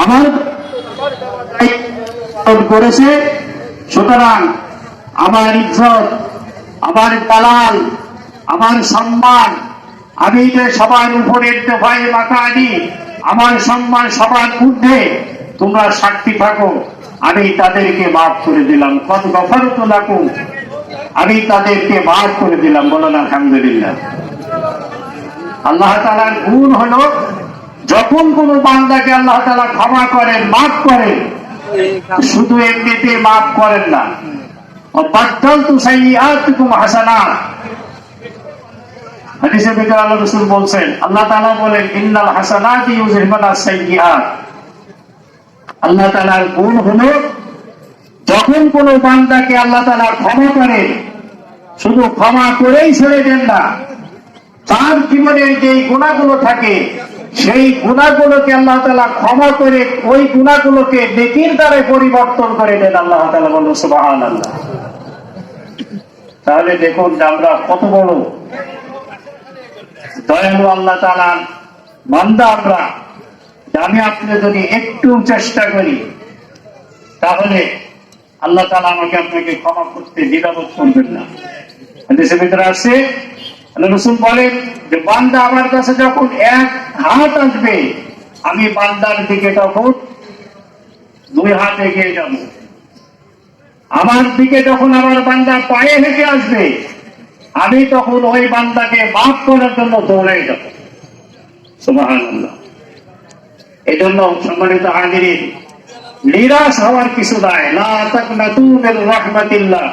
আমার করেছে, সুতরাং আমার ইজ্জত, আমার দালাল, আমার সম্মান, আমি যে সবার উপরে ভয় মাথা আনি আমার সম্মান সবার ঊর্ধ্বে, তোমরা সাক্ষী থাকো। আমি তাদেরকে মাফ করে দিলাম। কত গফর তো লাকু আমি তাদেরকে মাফ করে দিলাম। বলেন আলহামদুলিল্লাহ। আল্লাহ তালার গুণ হলো যখন কোন বান্দাকে আল্লাহ তালা ক্ষমা করেন, মাফ করেন, শুধু এমনিতে মাফ করেন না। যখন কোন বান্দাকে আল্লাহ তাআলা ক্ষমা করে শুধু ক্ষমা করেই ছেড়ে দেন না, তার জীবনের যে গুণাগুলো থাকে সেই গুণাগুলোকে আল্লাহ তালা ক্ষমা করে ওই গুণাগুলোকে নেকির দ্বারা পরিবর্তন করে দেন আল্লাহ তালা বলল সুবাহ তাহলে দেখুন যে আমরা কত বড় দয়ালু আল্লাহ তালা মান্দা আমরা। আমি আপনি যদি একটু চেষ্টা করি, তাহলে আল্লাহ তালা আমাকে আপনাকে ক্ষমা করতে দ্বিধাবোধ করবেন না। দেশের ভিতরে আসছে রসুল বলেন যে, বান্দা আমার কাছে যখন এক হাত আসবে, আমি বান্দার দিকে তখন দুই হাত এগিয়ে যাব। আমার দিকে যখন আমার বান্দা পায়ে হেঁটে আসবে, আমি তখন ওই বান্দাকে মাফ করার জন্য দৌড়ে যাব। সুবহানাল্লাহ। এই জন্য সম্মানিত হাজিরিন, নিরাশ হওয়ার কিছু নাই। লা তাকনাতু মির রাহমাতিল্লাহ।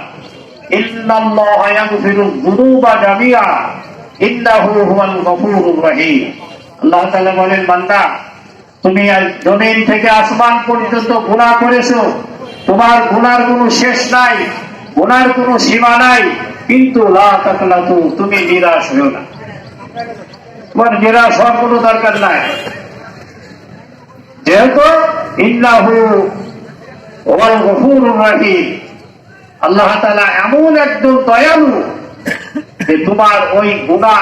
তুমি জমিন থেকে আসমান পর্যন্ত গুনাহ করেছ। তোমার গুনার কোনো শেষ নাই গুনার কোনো সীমা নাই। কিন্তু লা তাকনাতু, তুমি নিরাশ হও না। তোমার নিরাশ হওয়ার কোনো দরকার নাই। যেহেতু ইন্নাহু ওয়াল গফুরুর রহিম আল্লাহ তাআলা এমন একজন দয়ালু যে তোমার ওই গুণা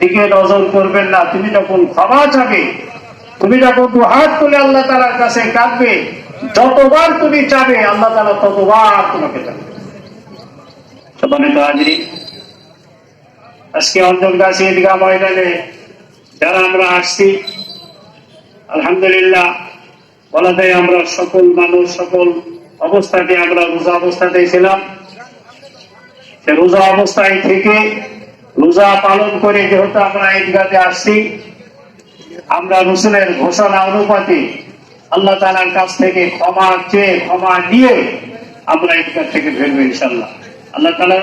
দিকে নজর করবেন না। তুমি যখন ক্ষমা চাবে, তুমি যখন দু হাত তুলে আল্লাহ তালার কাছে কাঁদবে, যতবার তুমি চাবে, আল্লাহ তালা ততবার তোমাকে চাবে। আজকে অঞ্চল গাছে ঈদগাহ ময়দানে যারা আমরা আসছি, আলহামদুলিল্লাহ, বলা যায় আমরা সকল মানুষ, সকল অবস্থাতে আমরা রোজা অবস্থাতে ছিলাম। রোজা অবস্থায় থেকে রোজা পালন করে যেহেতু আমরা ঈদগাতে আসছি, আমরা রসুলের ঘোষণা অনুপাতে আল্লাহ তালার কাছ থেকে ক্ষমা চেয়ে ক্ষমা নিয়ে আমরা ঈদগাহ থেকে ফিরবো ইনশাল্লাহ আল্লাহ তালা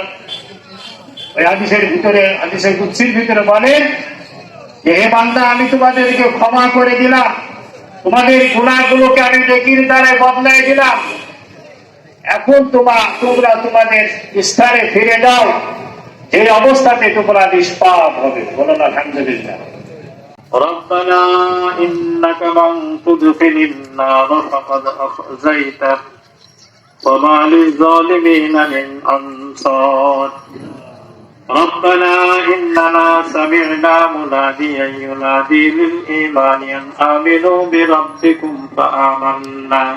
ওই হাদিসের ভিতরে, হাদিসের কুৎসির ভিতরে বলেন যে, হে বান্দা, আমি তোমাদেরকে ক্ষমা করে দিলাম। তোমাদের গুণাগুলোকে আমি নেকির দ্বারায় বদলাই দিলাম। এখন তোমার তোমরা তোমাদের স্থানে ফিরে যাও এই অবস্থাতে তোমরা নিষ্পাপ হবে বলো না আলহামদুলিল্লাহ ربنا إنك من تدخل النار فقد أخزيته وما للظالمين من أنصار ربنا إننا سمعنا مناديا ينادي للإيمان أن آمنوا بربكم فآمنا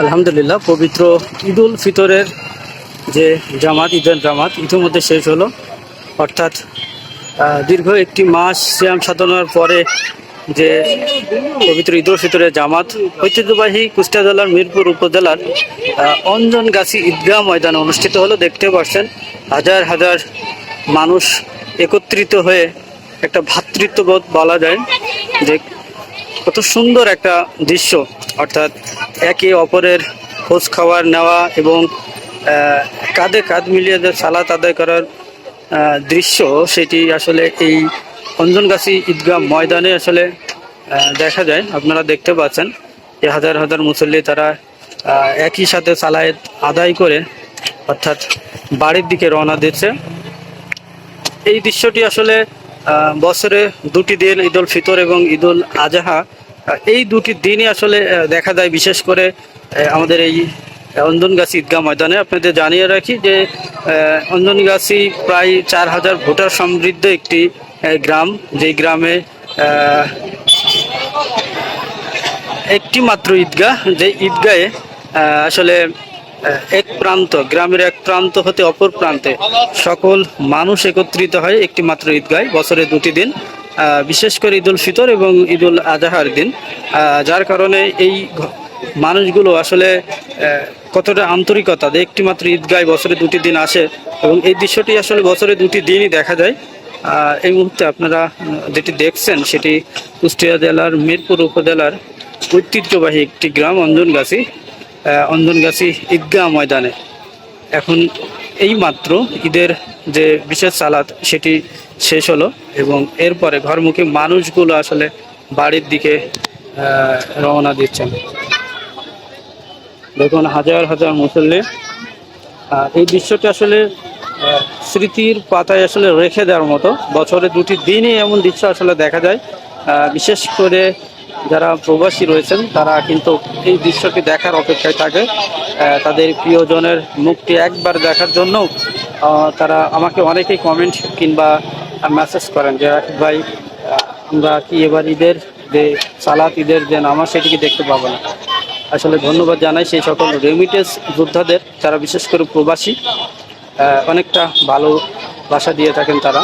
আলহামদুলিল্লাহ, পবিত্র ঈদ উল ফিতরের যে জামাত, ঈদের জামাত, ইতিমধ্যে শেষ হলো। অর্থাৎ দীর্ঘ একটি মাস শ্যাম সাধনার পরে যে পবিত্র ঈদ উল ফিতরের জামাত, ঐতিহ্যবাহী কুষ্টিয়া জেলার মিরপুর উপজেলার অঞ্জনগাছি ঈদগাহ ময়দানে অনুষ্ঠিত হলো। দেখতে পাচ্ছেন, হাজার হাজার মানুষ একত্রিত হয়ে একটা ভ্রাতৃত্ববোধ বলা যায় যে কত সুন্দর একটা দৃশ্য। অর্থাৎ একে অপরের খোঁজ খাবার নেওয়া এবং কাঁধে কাঁধ মিলিয়ে যে সালাত আদায় করার দৃশ্য, সেটি আসলে এই অঞ্জনগাছি ঈদগাহ ময়দানে আসলে দেখা যায়। আপনারা দেখতে পাচ্ছেন যে হাজার হাজার মুসল্লি তারা একই সাথে সালায়েত আদায় করে, অর্থাৎ বাড়ির দিকে রওনা দিচ্ছে। এই দৃশ্যটি আসলে বছরে দুটি দিন ঈদ উল ফিতর এবং ঈদ উল আজহা। এই দুটি দিনই আসলে দেখা যায় বিশেষ করে আমাদের এই অন্দনগাছি ঈদগাহ ময়দানে। আপনাদের জানিয়ে রাখি যে অন্দনগাছি প্রায় চার হাজার ভোটার সমৃদ্ধ একটি গ্রাম। যেই গ্রামে একটি মাত্র ঈদগাহ। যে ঈদগাহে আসলে এক প্রান্ত, গ্রামের এক প্রান্ত হতে অপর প্রান্তে। সকল মানুষ একত্রিত হয় একটি মাত্র ঈদগায় বছরে দুটি দিন বিশেষ করে ঈদুল ফিতর এবং ঈদুল আজহার দিন। যার কারণে এই মানুষগুলো আসলে কতটা আন্তরিকতা যে একটি মাত্র ঈদগায় বছরে দুটি দিন আসে এবং এই দৃশ্যটি আসলে বছরে দুটি দিনই দেখা যায়। এই মুহূর্তে আপনারা যেটি দেখছেন সেটি কুষ্টিয়া জেলার মিরপুর উপজেলার ঐতিহ্যবাহী একটি গ্রাম অঞ্জনগাছি। অঞ্জনগাছি ঈদগাহ ময়দানে। এখন এই মাত্র ঈদের যে বিশেষ সালাত সেটি শেষ হলো এবং এরপরে ঘরমুখী মানুষগুলো আসলে বাড়ির দিকে রওনা দিচ্ছেন। দেখুন, হাজার হাজার মুসল্লি। এই দৃশ্যটি আসলে স্মৃতির পাতায় আসলে রেখে দেওয়ার মতো। বছরে দুটি দিনই এমন দৃশ্য আসলে দেখা যায়। বিশেষ করে যারা প্রবাসী রয়েছেন, তারা কিন্তু এই দৃশ্যটি দেখার অপেক্ষায় থাকে। তাদের প্রিয়জনের মুখটি একবার দেখার জন্য তারা আমাকে অনেকেই কমেন্ট কিংবা মেসেজ করেন যে, রাকিব ভাই আমরা কি এবার ঈদের যে সালাত, ঈদের যে নামাজ সেটি কি দেখতে পাবো না? আসলে ধন্যবাদ জানাই সেই সকল রেমিটেন্স যোদ্ধাদের, যারা বিশেষ করে প্রবাসী অনেকটা ভালো বাসা দিয়ে থাকেন তারা।